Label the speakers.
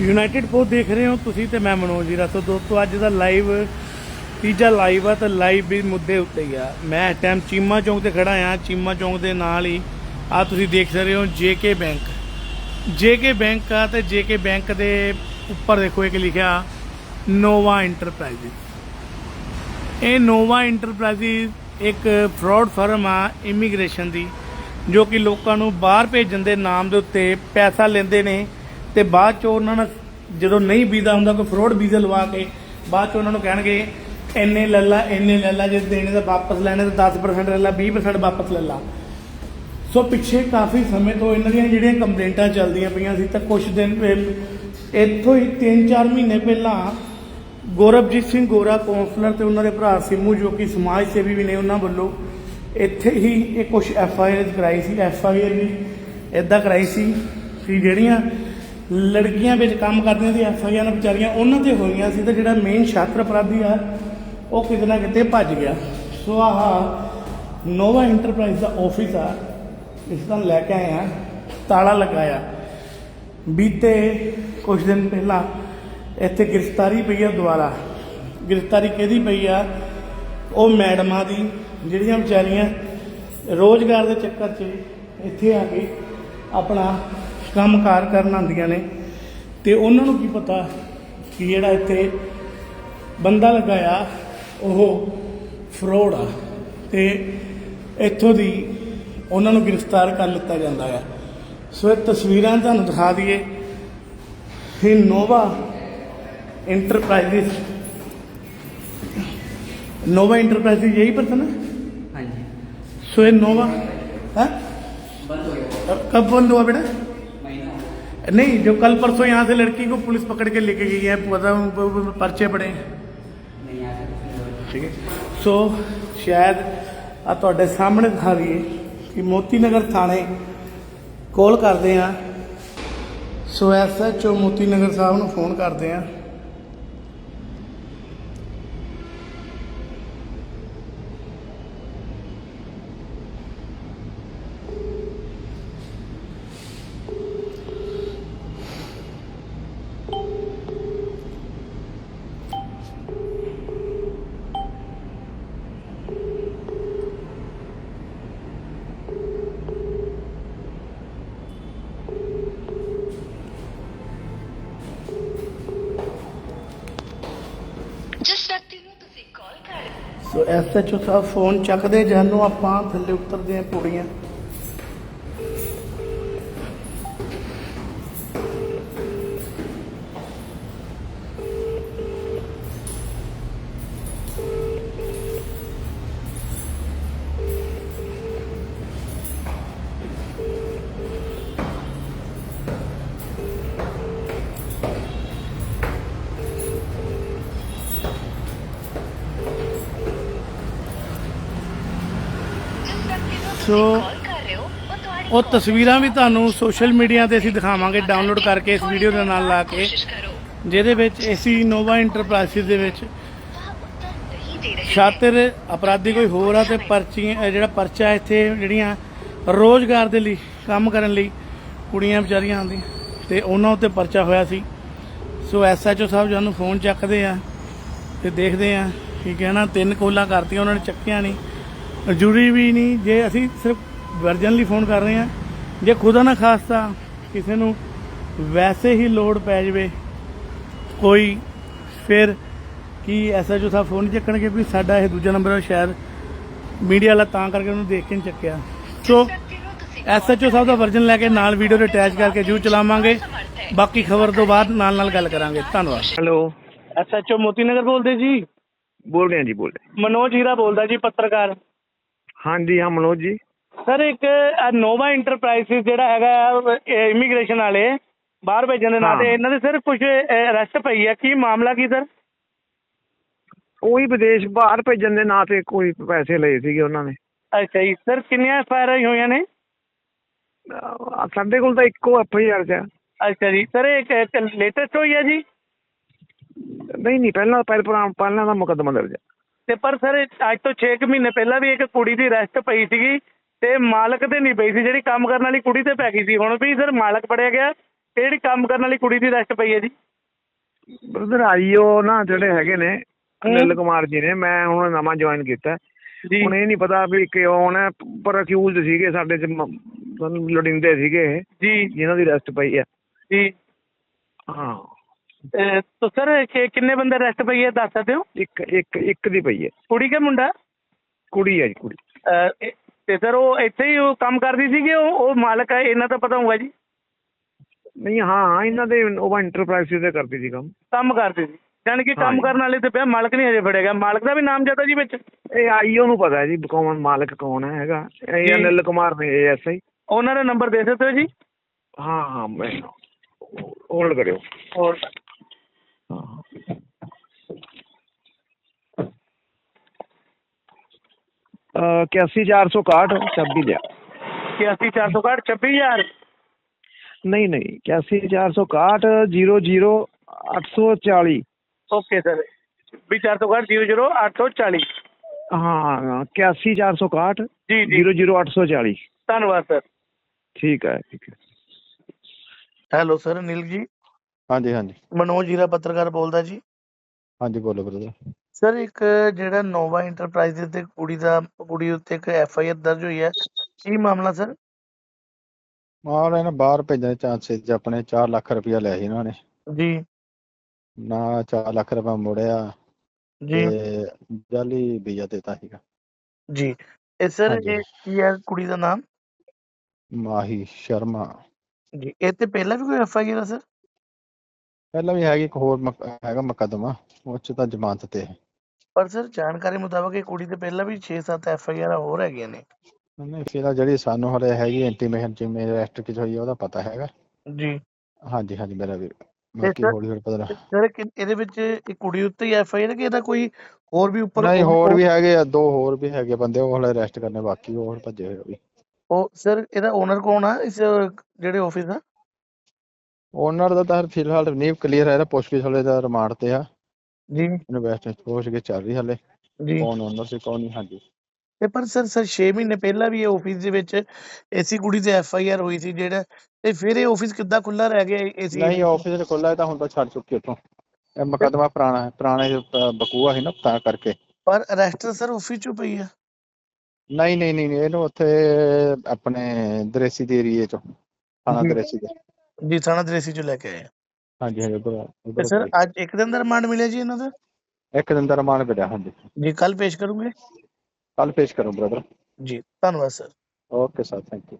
Speaker 1: United post ਦੇਖ ਰਹੇ ਹੋ, ਤੁਸੀਂ ਤੇ ਮੈਂ ਮਨੋਜ ਜੀ ਰਸੋ ਦੋਸਤੋ, ਅੱਜ ਦਾ ਲਾਈਵ ਤੀਜਾ ਲਾਈਵ ਆ ਤਾਂ ਲਾਈਵ ਵੀ ਮੁੱਦੇ ਉੱਤੇ ਹੀ ਆ। ਮੈਂ ਇਸ ਟਾਈਮ ਚੀਮਾ ਚੌਂਕ ਤੇ ਖੜਾ ਆ ਚੀਮਾ ਚੌਂਕ ਦੇ ਨਾਲ ਹੀ ਆ ਤੁਸੀਂ ਦੇਖ ਸਕਦੇ ਹੋ ਜੇਕੇ ਬੈਂਕ। ਜੇਕੇ ਬੈਂਕ ਆ ਤੇ ਜੇਕੇ ਬੈਂਕ ਦੇ ਉੱਪਰ ਦੇਖੋ, ਇੱਕ ਲਿਖਿਆ ਨੋਵਾ ਇੰਟਰਪ੍ਰਾਈਜ਼ ਇਹ ਨੋਵਾ ਇੰਟਰਪ੍ਰਾਈਜ਼ ਇੱਕ ਫਰਾਡ ਫਰਮ ਆ ਇਮੀਗ੍ਰੇਸ਼ਨ ਦੀ, ਜੋ ਕਿ ਲੋਕਾਂ ਨੂੰ ਬਾਹਰ ਭੇਜਣ ਦੇ ਨਾਮ ਦੇ ਉੱਤੇ ਪੈਸਾ ਲੈਂਦੇ ਨੇ। ਤੇ ਬਾਅਦ ਚ ਉਹਨਾਂ ਨਾਲ ਜਦੋਂ ਨਹੀਂ ਵੀਜ਼ਾ ਹੁੰਦਾ, ਕੋਈ ਫਰੋਡ ਵੀਜ਼ਾ ਲਵਾ ਕੇ, ਬਾਅਦ ਚ ਉਹਨਾਂ ਨੂੰ ਕਹਿਣਗੇ, ਇੰਨੇ ਲੈ ਲਾ, ਇੰਨੇ ਲੈ ਲਾ, ਜੇ ਦੇਣੇ ਤਾਂ ਵਾਪਸ ਲੈਣੇ ਤਾਂ 10% ਲੈ ਲਾ 20% ਵਾਪਸ ਲੈ ਲਾ। ਸੋ ਪਿੱਛੇ ਕਾਫੀ ਸਮੇਂ ਤੋਂ ਇਹਨਾਂ ਦੀਆਂ ਜਿਹੜੀਆਂ ਕੰਪਲੇਂਟਾਂ ਚੱਲਦੀਆਂ ਪਈਆਂ ਸੀ, ਤਾਂ ਕੁਝ ਦਿਨ ਪਹਿ- ਇੱਥੋਂ ਹੀ 3-4 ਮਹੀਨੇ ਪਹਿਲਾਂ ਗੌਰਵਜੀਤ ਸਿੰਘ ਗੋਰਾ ਕੌਂਸਲਰ ਤੇ ਉਹਨਾਂ ਦੇ ਭਰਾ ਸਿੰਮੂ, ਜੋ ਕਿ ਸਮਾਜ ਸੇਵੀ ਵੀ ਨੇ ਉਹਨਾਂ ਵੱਲੋਂ, ਇੱਥੇ ਹੀ ਇਹ ਕੁਝ ਐਫ ਆਈ ਆਰ ਕਰਾਈ ਸੀ। ਐਫ ਆਈ ਆਰ ਵੀ ਇਦਾਂ ਕਰਾਈ ਸੀ ਕਿ ਜਿਹੜੀਆਂ ਲੜਕੀਆਂ ਵਿੱਚ ਕੰਮ ਕਰਦੀਆਂ ਸੀ ਐਫ ਆਈ ਆਰ ਵਿਚਾਰੀਆਂ, ਉਹਨਾਂ ਤੇ ਹੋਈਆਂ ਸੀ ਤੇ ਜਿਹੜਾ ਮੇਨ ਛਾਤਰ ਅਪਰਾਧੀ ਆ, ਉਹ ਕਿਤੇ ਨਾ ਕਿਤੇ ਭੱਜ ਗਿਆ। ਸੋ ਆਹ ਨੋਵਾ ਇੰਟਰਪ੍ਰਾਈਜ਼ ਦਾ ਆਫਿਸ ਆ, ਇਸ ਦਾ ਲੈ ਕੇ ਆਏ ਆ, ਤਾਲਾ ਲਗਾਇਆ। ਬੀਤੇ ਕੁਝ ਦਿਨ ਪਹਿਲਾਂ ਇੱਥੇ ਗ੍ਰਿਫਤਾਰੀ ਪਈ ਆ ਦੁਆਰਾ ਗ੍ਰਿਫਤਾਰੀ ਕਿਹਦੀ ਪਈ ਆ? ਉਹ ਮੈਡਮਾਂ ਦੀ, ਜਿਹੜੀਆਂ ਵਿਚਾਰੀਆਂ ਰੋਜ਼ਗਾਰ ਦੇ ਚੱਕਰ 'ਚ ਇੱਥੇ ਆ ਕੇ ਆਪਣਾ ਕੰਮਕਾਰ ਕਰਨ ਆਉਂਦੀਆਂ ਨੇ ਤੇ ਉਹਨਾਂ ਨੂੰ ਕੀ ਪਤਾ ਕਿ ਜਿਹੜਾ ਇੱਥੇ ਬੰਦਾ ਲਗਾਇਆ ਉਹ ਫਰੋਡ ਆ ਤੇ ਇੱਥੋਂ ਦੀ ਉਹਨਾਂ ਨੂੰ ਗ੍ਰਿਫਤਾਰ ਕਰ ਲਿੱਤਾ ਜਾਂਦਾ ਹੈ ਸੋ ਇਹ ਤਸਵੀਰਾਂ ਤੁਹਾਨੂੰ ਦਿਖਾ ਦਈਏ ਇਹ ਨੋਵਾ ਇੰਟਰਪ੍ਰਾਈਜ਼ਸ नोवा इंटरप्राइजेज यही पर था ना
Speaker 2: हाँ जी
Speaker 1: सो ये नोवा हाँ?
Speaker 2: बंद हो गया
Speaker 1: कब बंद हुआ बेटा
Speaker 2: महीना हो गया।
Speaker 1: नहीं जो कल परसों यहाँ से लड़की को पुलिस पकड़ के लेके गई है पता प- प- पर्चे पड़े हैं
Speaker 2: नहीं आ सकते
Speaker 1: ਠੀਕ ਹੈ ਸੋ ਸ਼ਾਇਦ ਆ ਤੁਹਾਡੇ ਸਾਹਮਣੇ ਦਿਖਾ ਦਈਏ ਕਿ ਮੋਤੀ ਨਗਰ ਥਾਣੇ ਕੋਲ ਕਰਦੇ ਆ ਸੋ ਐਸਐਚਓ ਮੋਤੀ ਨਗਰ ਸਾਹਿਬ ਨੂੰ ਫੋਨ ਕਰਦੇ ਆ ਸੋ ਐਸਐਚਓ ਸਾਹਿਬ ਫੋਨ ਚੱਕਦੇ ਜਾਨੋਂ ਆਪਾਂ ਥੱਲੇ ਉਤਰਦੇ ਆ ਪੌੜੀਆਂ ਸੋ-
Speaker 3: ਉਹ
Speaker 1: ਤਸਵੀਰਾਂ ਵੀ ਤੁਹਾਨੂੰ ਸੋਸ਼ਲ ਮੀਡੀਆ ਤੇ ਅਸੀਂ ਦਿਖਾਵਾਂਗੇ, ਡਾਊਨਲੋਡ ਕਰਕੇ ਇਸ ਵੀਡੀਓ ਦੇ ਨਾਲ ਲਾ ਕੇ। ਜਿਹਦੇ ਵਿੱਚ ਅਸੀਂ ਨੋਵਾ ਇੰਟਰਪ੍ਰਾਈਸਿਸ ਦੇ ਵਿੱਚ
Speaker 3: ਵਹ
Speaker 1: ਛਾਤਰ, ਅਪਰਾਧੀ ਕੋਈ ਹੋਰ ਆ ਤੇ ਪਰਚੀ ਜਿਹੜਾ ਪਰਚਾ ਇੱਥੇ ਜਿਹੜੀਆਂ ਰੋਜ਼ਗਾਰ ਦੇ ਲਈ, ਕੰਮ ਕਰਨ ਲਈ ਕੁੜੀਆਂ ਵਿਚਾਰੀਆਂ ਆਉਂਦੀਆਂ। ਤੇ ਉਹਨਾਂ ਉੱਤੇ ਪਰਚਾ ਹੋਇਆ ਸੀ। ਸੋ ਐਸਐਚਓ ਸਾਹਿਬ ਜਾਨੂੰ ਫੋਨ ਚੱਕਦੇ ਆ ਤੇ ਦੇਖਦੇ ਆ ਕਿ ਕਹਿਣਾ ਤਿੰਨ ਕੋਲਾਂ ਕਰਤੀਆਂ, ਉਹਨਾਂ ਨੇ ਚੱਕਿਆ ਨਹੀਂ। ਜ਼ਰੂਰੀ ਵੀ ਨਹੀਂ ਜੇ ਅਸੀਂ ਸਿਰਫ ਵਰਜਨ ਲਈ ਫੋਨ ਕਰ ਰਹੇ ਆ ਜੇ ਖੁਦਾ ਨਾ ਖਾਸਤਾ ਕਿਸੇ ਨੂੰ ਵੈਸੇ ਹੀ ਲੋਡ ਪੈ ਜਾਵੇ ਕੋਈ ਫਿਰ ਕੀ ਐਸਐਚਓ ਸਾਹਿਬ ਫੋਨ ਨਹੀਂ ਚੱਕਣਗੇ ਵੀ ਸਾਡਾ ਇਹ ਦੂਜਾ ਨੰਬਰ ਹੈ ਸ਼ਾਇਦ ਮੀਡੀਆ ਵਾਲਾ ਤਾਂ ਕਰਕੇ ਉਹਨੂੰ ਦੇਖ ਕੇ ਨਹੀਂ ਚੱਕਿਆ। ਸੋ ਐਸਐਚਓ ਸਾਹਿਬ ਦਾ ਵਰਜਨ ਲੈ ਕੇ ਨਾਲ ਵੀਡੀਓ ਦੇ ਅਟੈਚ ਕਰਕੇ ਜੂ ਚਲਾਵਾਂਗੇ। ਬਾਕੀ ਖਬਰ ਤੋਂ ਬਾਅਦ ਨਾਲ ਨਾਲ ਗੱਲ ਕਰਾਂਗੇ। ਧੰਨਵਾਦ।
Speaker 4: ਹੈਲੋ।
Speaker 1: ਐਸਐਚਓ ਮੋਤੀ ਨਗਰ ਬੋਲਦੇ ਜੀ?
Speaker 4: ਬੋਲ ਰਹੇ ਹਾਂ ਜੀ ਬੋਲ ਰਹੇ
Speaker 1: ਮਨੋਜ ਹੀਰਾ ਬੋਲਦਾ ਜੀ ਪੱਤਰਕਾਰ।
Speaker 4: ਹਾਂਜੀ ਹਾਂ ਮਨੋਜ ਜੀ।
Speaker 1: ਸਰ ਇੱਕ ਨੋਵਾ ਇੰਟਰਪ੍ਰਾਈਜ਼ਸ ਜਿਹੜਾ ਹੈਗਾ ਇਮੀਗ੍ਰੇਸ਼ਨ ਵਾਲੇ ਬਾਹਰ ਭੇਜਣ ਦੇ ਨਾਂ। ਤੇ ਇਹਨਾਂ ਦੇ ਸਿਰ ਕੁਝ ਅਰੈਸਟ ਪਈ ਹੈ ਕੀ ਮਾਮਲਾ ਕੀ ਸਰ?
Speaker 4: ਉਹੀ ਵਿਦੇਸ਼ ਬਾਹਰ ਭੇਜਣ ਦੇ ਨਾਂ ਤੇ ਕੋਈ ਪੈਸੇ ਲਏ ਸੀਗੇ ਉਹਨਾਂ ਨੇ।
Speaker 1: ਅੱਛਾ ਜੀ। ਸਰ ਕਿੰਨੀਆਂ ਐਫ ਆਈ ਹੋਈਆਂ ਨੇ?
Speaker 4: ਸਾਡੇ ਕੋਲ ਤਾਂ ਇੱਕੋ ਐਫ ਆਈ ਆਰ ਚ ਹੈ।
Speaker 1: ਅੱਛਾ ਜੀ। ਸਰ ਇਹ ਲੇਟੈਸਟ ਹੋਈ ਹੈ ਜੀ?
Speaker 4: ਨਹੀਂ ਨਹੀਂ ਪਹਿਲਾਂ ਪਹਿਲਾਂ ਪਹਿਲਾਂ ਦਾ ਮੁਕੱਦਮਾ ਦਰਜ ਹੈ
Speaker 1: ਤੇ ਪਰ ਸਰ ਅੱਜ ਤੋਂ 6 ਮਹੀਨੇ ਪਹਿਲਾਂ ਵੀ ਇੱਕ ਕੁੜੀ ਦੀ ਅਰੈਸਟ ਪਈ ਸੀਗੀ ਤੇ ਮਾਲਕ ਤੇ ਨਹੀਂ ਪਈ ਸੀ ਜਿਹੜੀ ਕੰਮ ਕਰਨ ਵਾਲੀ ਕੁੜੀ ਤੇ ਪੈ ਗਈ ਸੀ। ਹੁਣ ਵੀ ਸਰ ਮਾਲਕ ਫੜਿਆ ਗਿਆ
Speaker 5: ਕਿਹੜੀ ਕੰਮ ਕਰਨ ਵਾਲੀ ਕੁੜੀ ਦੀ ਅਰੈਸਟ ਪਈ ਹੈ ਜੀ।
Speaker 4: ਬ੍ਰਦਰ ਆਈਓ ਨਾ ਜਿਹੜੇ ਹੈਗੇ ਨੇ ਅਨਿਲ ਕੁਮਾਰ ਜੀ ਨੇ ਮੈਂ ਹੁਣ ਨਵਾਂ ਜੁਆਇਨ ਕੀਤਾ। ਹੁਣ ਇਹ ਨਹੀਂ ਪਤਾ ਵੀ ਕਿਉਂ ਨੇ ਪਰ ਅਕਿਊਜ਼ਡ ਸੀਗੇ ਸਾਡੇ ਚ ਲੋੜਿੰਦੇ ਸੀਗੇ
Speaker 5: ਜੀ।
Speaker 4: ਜਿਨ੍ਹਾਂ ਦੀ ਅਰੈਸਟ ਪਈ ਹੈ
Speaker 5: ਜੀ।
Speaker 4: ਹਾਂ।
Speaker 5: ਤਾਂ ਸਰ ਕਿ- ਕਿੰਨੇ ਬੰਦੇ ਅਰੈਸਟ ਪਈ ਹੈ ਦੱਸ ਸਕਦੇ ਹੋ?
Speaker 4: ਇੱਕ ਇੱਕ ਇੱਕ ਦੀ ਪਈ ਹੈ।
Speaker 5: ਕੁੜੀ ਕੇ ਮੁੰਡਾ?
Speaker 4: ਕੁੜੀ ਹੈ ਜੀ ਕੁੜੀ।
Speaker 5: ਤੇ ਸਰ ਉਹ ਇੱਥੇ ਹੀ ਉਹ ਕੰਮ ਕਰਦੀ ਸੀਗੀ ਉਹ ਉਹ ਮਾਲਕ ਹੈ ਇਹਨਾਂ ਤਾਂ ਪਤਾ ਹੋਊਗਾ ਜੀ?
Speaker 4: ਨਹੀਂ ਹਾਂ ਹਾਂ ਇਹਨਾਂ ਦੇ ਉਹ ਇੰਟਰਪ੍ਰਾਈਜ਼ ਤੇ ਕਰਦੀ ਸੀ ਕੰਮ।
Speaker 5: ਕੰਮ ਕਰਦੀ ਸੀ। ਜਾਣੀ ਕਿ ਕੰਮ। ਕਰਨ ਵਾਲੇ ਤੇ ਪਿਆ ਮਾਲਕ ਨਹੀਂ ਹਜੇ ਫੜਿਆ। ਗਿਆ ਮਾਲਕ ਦਾ ਵੀ ਨਾਮ ਜ਼ਿਆਦਾ ਜੀ ਵਿੱਚ?
Speaker 4: ਇਹ ਆਈਓ ਨੂੰ ਪਤਾ ਹੈ ਜੀ ਕੌਣ ਮਾਲਕ ਕੌਣ ਹੈ ਹੈਗਾ। ਇਹ। ਅਨਿਲ ਕੁਮਾਰ ਨੇ ਐਸਆਈ
Speaker 5: ਉਹਨਾਂ ਦਾ ਨੰਬਰ ਦੇ ਸਕਦੇ ਹੋ ਜੀ?
Speaker 4: ਹਾਂ ਹਾਂ ਮੈਂ ਹੋਲਡ ਕਰਿਓ।
Speaker 5: ਹੋਰ
Speaker 4: ਹਾਂ ਅ 81461 26 ਲਿਆ
Speaker 5: 84461 26000
Speaker 4: ਨਹੀਂ ਨਹੀਂ 81461 00 840
Speaker 5: ਓਕੇ ਸਰ ਵੀ 461 00 840
Speaker 4: ਹਾਂ 81461
Speaker 5: ਜੀ ਜੀ
Speaker 4: 00 840
Speaker 5: ਧੰਨਵਾਦ ਸਰ
Speaker 4: ਠੀਕ ਹੈ ਠੀਕ ਹੈ
Speaker 5: ਹੈਲੋ ਸਰ ਅਨਿਲ ਜੀ
Speaker 6: ਹਾਂਜੀ ਹਾਂਜੀ।
Speaker 5: ਮਨੋਜ ਹੀਰਾ ਪੱਤਰਕਾਰ ਬੋਲਦਾ ਜੀ।
Speaker 6: ਹਾਂਜੀ ਬੋਲੋ ਬ੍ਰਦਰ
Speaker 5: ਸਰ ਇੱਕ ਜਿਹੜਾ ਨੋਵਾ ਇੰਟਰਪ੍ਰਾਈਜ਼ ਤੇ ਕੁੜੀ ਦਾ ਕੁੜੀ ਉੱਤੇ ਇੱਕ ਐਫ ਆਈ ਆਰ ਦਰਜ ਹੋਈ ਹੈ। ਕੀ ਮਾਮਲਾ ਸਰ?
Speaker 6: ਮਾਰ ਇਹਨਾਂ ਬਾਹਰ ਭੇਜਣ ਦੇ ਚਾਂਸਸ ਚ ਆਪਣੇ 4 ਲੱਖ ਰੁਪਇਆ ਲਿਆ ਸੀ ਇਹਨਾਂ ਨੇ।
Speaker 5: ਜੀ।
Speaker 6: ਨਾ 4 ਲੱਖ ਰੁਪਇਆ ਮੋੜਿਆ
Speaker 5: ਜੀ।
Speaker 6: ਤੇ ਜਾਲੀ ਵੀਜ਼ਾ ਦਿੱਤਾ ਸੀਗਾ।
Speaker 5: ਜੀ। ਇਹ ਸਰ
Speaker 6: ਹਾਂਜੀ।
Speaker 5: ਇਹ ਕੀ ਹੈ ਕੁੜੀ ਦਾ ਨਾਮ?
Speaker 6: ਮਾਹੀ ਸ਼ਰਮਾ।
Speaker 5: ਜੀ ਇਹ ਤੇ ਪਹਿਲਾਂ ਵੀ ਕੋਈ ਐਫ ਆਈ ਆਰ ਸਰ?
Speaker 6: ਪਹਿਲਾਂ ਵੀ ਹੈਗੀ ਇੱਕ ਹੋਰ ਮੁਕ- ਹੈਗਾ ਮੁਕੱਦਮਾ ਉਹ ਚ ਤਾਂ ਜ਼ਮਾਨਤ ਤੇ ਹੈ।
Speaker 5: ਪਰ ਸਰ ਜਾਣਕਾਰੀ ਮੁਤਾਬਕ ਇਹ ਕੁੜੀ ਤੇ ਪਹਿਲਾਂ ਵੀ 6-7 ਐਫ ਆਈ ਆਰ ਹੋਰ ਹੈਗੀਆਂ ਨੇ।
Speaker 6: ਨਹੀਂ ਫਿਲਹਾਲ ਜਿਹੜੀ ਸਾਨੂੰ ਹਲੇ ਹੈਗੀ ਇੰਟੀਮੇਸ਼ਨ ਚ ਮੇਰੇ ਅਰੈਸਟ ਕਿਸ ਹੋਈ ਆ ਉਹਦਾ ਪਤਾ ਹੈਗਾ।
Speaker 5: ਜੀ।
Speaker 6: ਹਾਂਜੀ ਹਾਂਜੀ ਮੇਰਾ ਵੀ। ਬਾਕੀ
Speaker 5: sir-
Speaker 6: ਹੌਲੀ ਹੌਲੀ ਪਤਾ ਲੱਗ
Speaker 5: ਸਰ ਕਿ ਇਹਦੇ ਵਿੱਚ ਇਹ ਕੁੜੀ ਉੱਤੇ ਹੀ ਐਫ ਆਈ ਆਰ ਕਿ ਇਹਦਾ ਕੋਈ ਹੋਰ ਵੀ ਉੱਪਰ
Speaker 6: ਨਹੀਂ ਹੋਰ ਵੀ ਹੈਗੇ ਆ ਦੋ ਹੋਰ ਵੀ ਹੈਗੇ ਬੰਦੇ ਉਹ ਹਲੇ ਅਰੈਸਟ ਕਰਨੇ ਬਾਕੀ ਉਹ ਹੋਰ ਭੱਜੇ ਹੋਏ ਆ ਵੀ।
Speaker 5: ਉਹ ਸਰ ਇਹਦਾ ਓਨਰ ਕੌਣ ਆ? ਇਸ ਜਿਹੜੇ ਆਫਿਸ ਦਾ
Speaker 6: ਓਨਰ ਦਾ ਤਾਂ ਫਿਲਹਾਲ ਨਹੀਂ ਕਲੀਅਰ ਹੈ ਪੁੱਛਗਿੱਛ ਹਲੇ ਦਾ ਰਿਮਾਂਡ ਤੇ ਆ।
Speaker 5: ਜੀ।
Speaker 6: ਇਨਵੈਸਟਮੈਂਟ ਪੁੱਛਗਿੱਛ ਚੱਲ ਰਹੀ ਹਲੇ।
Speaker 5: ਜੀ।
Speaker 6: ਕੌਣ ਓਨਰ ਸੀ ਕੌਣ ਨਹੀਂ ਹਾਂਜੀ।
Speaker 5: ਤੇ ਪਰ ਸਰ ਸਰ 6 ਮਹੀਨੇ ਪਹਿਲਾਂ ਵੀ ਇਹ ਆਫਿਸ ਦੇ ਵਿੱਚ ਐਸੀ ਕੁੜੀ ਤੇ ਐਫ ਆਈ ਆਰ ਹੋਈ ਸੀ ਜਿਹੜਾ ਤੇ ਫਿਰ ਇਹ ਆਫਿਸ ਕਿੱਦਾਂ ਖੁੱਲਾ ਰਹਿ ਗਿਆ ਏਸੀ
Speaker 6: ਨਹੀਂ ਆਫਿਸ ਖੁੱਲਾ ਤਾਂ ਹੁਣ ਤਾਂ ਛੱਡ ਚੁੱਕੇ ਉੱਥੋਂ। ਇਹ ਮੁਕੱਦਮਾ ਪੁਰਾਣਾ ਹੈ ਪੁਰਾਣੇ ਬਕੂਆ ਸੀ ਨਾ ਤਾਂ ਕਰਕੇ।
Speaker 5: ਪਰ ਅਰੈਸਟ ਸਰ ਆਫਿਸ ਚੋਂ ਪਈ ਆ।
Speaker 6: ਨਹੀਂ ਨਹੀਂ ਨਹੀਂ ਇਹਨੂੰ ਉੱਥੇ ਆਪਣੇ ਦਰੇਸੀ ਦੇ ਏਰੀਏ ਚੋਂ ਥਾਣਾ। ਦਰੇਸੀ ਦੇ।
Speaker 5: ਜੀ ਥਾਣਾ ਦਰੇਸੀ ਚੋਂ ਲੈ ਕੇ ਆਏ ਆ।
Speaker 6: ਹਾਂਜੀ ਹਾਂਜੀ ਉਧਰ
Speaker 5: ਤੇ ਸਰ ਅੱਜ ਇੱਕ ਦਿਨ ਦਾ ਰਿਮਾਂਡ ਮਿਲਿਆ ਜੀ ਇਹਨਾਂ ਦਾ?
Speaker 6: ਇੱਕ ਦਿਨ ਦਾ ਰਿਮਾਂਡ ਮਿਲਿਆ ਹਾਂਜੀ।
Speaker 5: ਜੀ ਕੱਲ ਪੇਸ਼ ਕਰੂੰਗੇ?
Speaker 6: ਕੱਲ ਪੇਸ਼ ਕਰੋ ਬ੍ਰਦਰ
Speaker 5: ਜੀ ਧੰਨਵਾਦ sir.
Speaker 6: Okay sir thank you